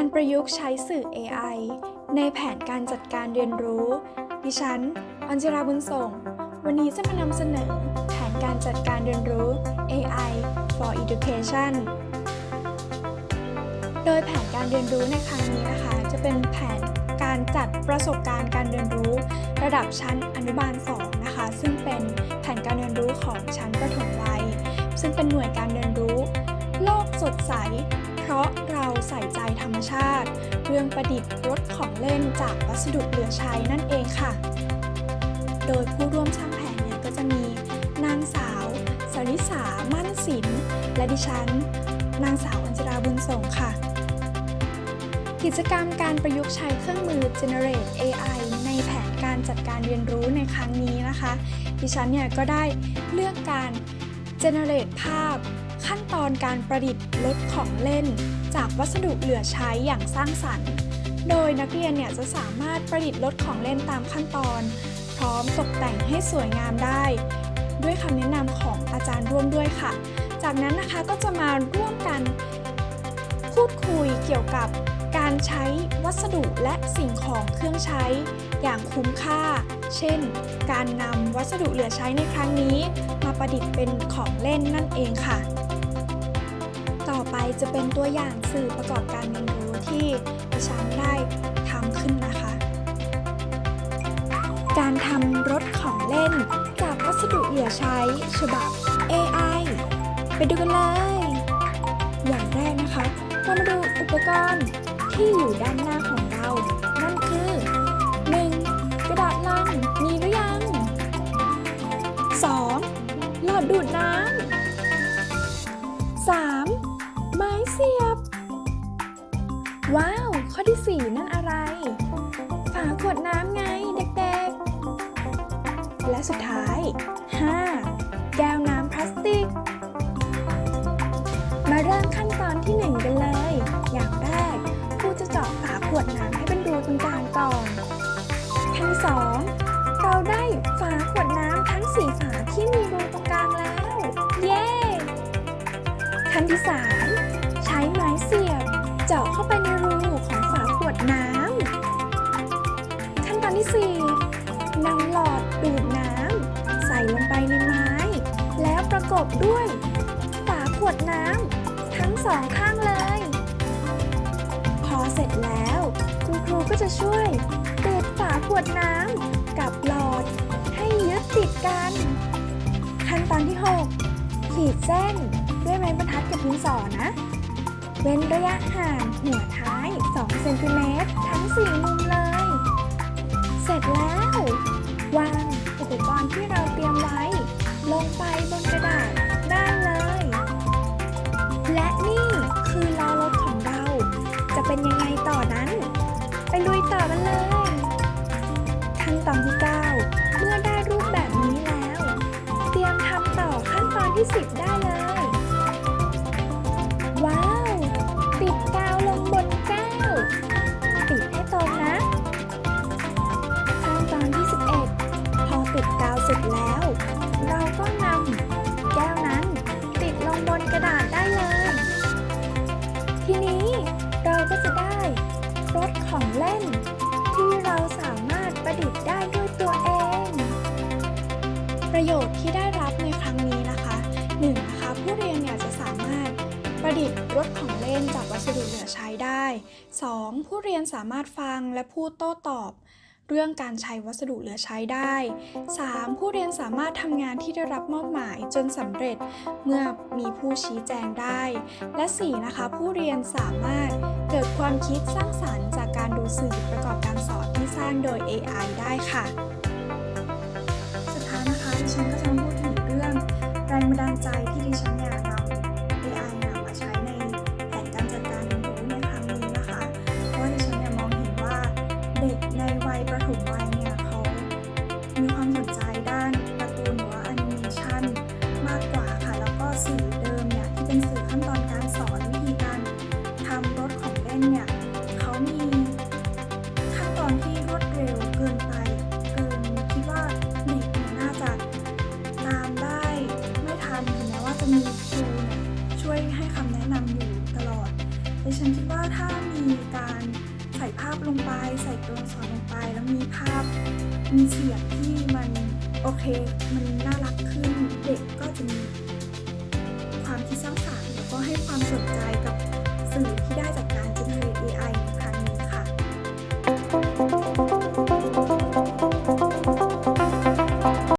การประยุกต์ใช้สื่อ AI ในแผนการจัดการเรียนรู้ ดิฉัน อัญจราบุญส่ง วันนี้จะมานำเสนอแผนการจัดการเรียนรู้ AI for Education โดยแผนการเรียนรู้ในครั้งนี้นะคะ จะเป็นแผนการจัดประสบการณ์การเรียนรู้ ระดับชั้นอนุบาล 2 นะคะ ซึ่งเป็นแผนการเรียนรู้ของชั้นประถมวัย ซึ่งเป็นหน่วยการเรียนรู้ โลกสดใส เพราะเรา เรื่องประดิษฐ์รถของเล่นจากวัสดุเหลือใช้นั่นเองค่ะ โดยผู้ร่วมสร้างแผนเนี่ยก็จะมี นางสาวสริษามั่นศิลป์และดิฉัน นางสาวอัญจราบุญส่งค่ะ กิจกรรมการประยุกต์ใช้เครื่องมือ Generate AI ในแผนการจัดการเรียนรู้ในครั้งนี้นะคะ ดิฉันเนี่ยก็ได้เลือกการ Generate ภาพ ขั้นตอนการประดิษฐ์รถของเล่น จากวัสดุเหลือใช้อย่างสร้างสรรค์ โดยนักเรียนเนี่ยจะสามารถประดิษฐ์รถของเล่นตามขั้นตอน พร้อมตกแต่งให้สวยงามได้ ด้วยคำแนะนำของอาจารย์ร่วมด้วยค่ะ จากนั้นนะคะก็จะมาร่วมกัน พูดคุยเกี่ยวกับการใช้วัสดุและสิ่งของเครื่องใช้ อย่างคุ้มค่า เช่น การนำวัสดุเหลือใช้ในครั้งนี้ มาประดิษฐ์เป็นของเล่นนั่นเองค่ะ จะเป็นตัวอย่างสื่อประกอบการเรียนรู้ที่ดิฉันได้ทำขึ้นนะคะ การทำรถของเล่นจากวัสดุเหลือใช้ ฉบับ AI ไปดูกันเลย อย่างแรกนะคะเรามาดูอุปกรณ์ที่อยู่ด้านหน้าของเรา นั่นคือ 1. กระดาษลังมีหรือยัง 2. หลอดดูดน้ำ 3. ว้าว ข้อที่ 4 นั่นอะไร ฝาขวดน้ำไงเด็กๆ และสุดท้าย 5. แก้วน้ำพลาสติก มาเริ่มขั้นตอนที่ 1 กันเลย อย่างแรกครูจะเจาะฝาขวดน้ำให้เป็นรูตรงกลางก่อนขั้นสอง นำหลอดดูดน้ำใส่ลงไปในไม้ แล้วประกบด้วยฝาขวดน้ำทั้งสองข้างเลย พอเสร็จแล้ว คุณครูก็จะช่วยติดฝาขวดน้ำกับหลอด ให้ยึดติดกัน ขั้นตอนที่ 6 ขีดเส้นด้วยไม้บรรทัดกับดินสอนะ เว้นระยะห่างหัวท้าย 10 ได้เลย ว้าว ติดกาวลงบนแก้ว ติดให้ตรงนะ ขั้นตอนที่ 11 พอติดกาวเสร็จแล้ว เราก็นำแก้วนั้น ติดลงบนกระดาษได้เลย ทีนี้เราก็จะได้รถของเล่น ที่เราสามารถประดิษฐ์ได้ด้วยตัวเอง ประโยชน์ที่ได้ หนึ่งนะคะผู้เรียนเนี่ยจะสามารถประดิษฐ์รถของเล่นจากวัสดุเหลือใช้ได้ 2. ผู้เรียนสามารถฟังและพูดโต้ตอบ เรื่องการใช้วัสดุเหลือใช้ได้ 3. ผู้เรียนสามารถทำงานที่ได้รับมอบหมายจนสำเร็จเมื่อมีผู้ชี้แจงได้ และ 4. นะคะ ผู้เรียนสามารถเกิดความคิดสร้างสารรค์จากการดูสื่อประกอบการสอนที่สร้างโดย AI ได้ค่ะ สุดท้ายนะคะฉันก็จะ บันดาลใจที่ดิฉันเนี่ยนำ AI นำมาใช้ในแผนการจัดการเรียนรู้ในครั้งนี้นะคะ เพราะว่าดิฉันเนี่ยมองเห็นว่าเด็กในวัยประถมวัยเนี่ยเขามีความสนใจด้านการ์ตูนหรือว่าแอนิเมชันมากกว่าค่ะ แล้วก็สื่อเดิมเนี่ยที่เป็นสื่อ ลงไป ใส่ตัวอักษรลงไป แล้วมีภาพ มีเสียงที่มันโอเค มันน่ารักขึ้น เด็กก็จะมีความคิดสร้างสรรค์แล้วก็ให้ความสนใจกับสื่อที่ได้จาก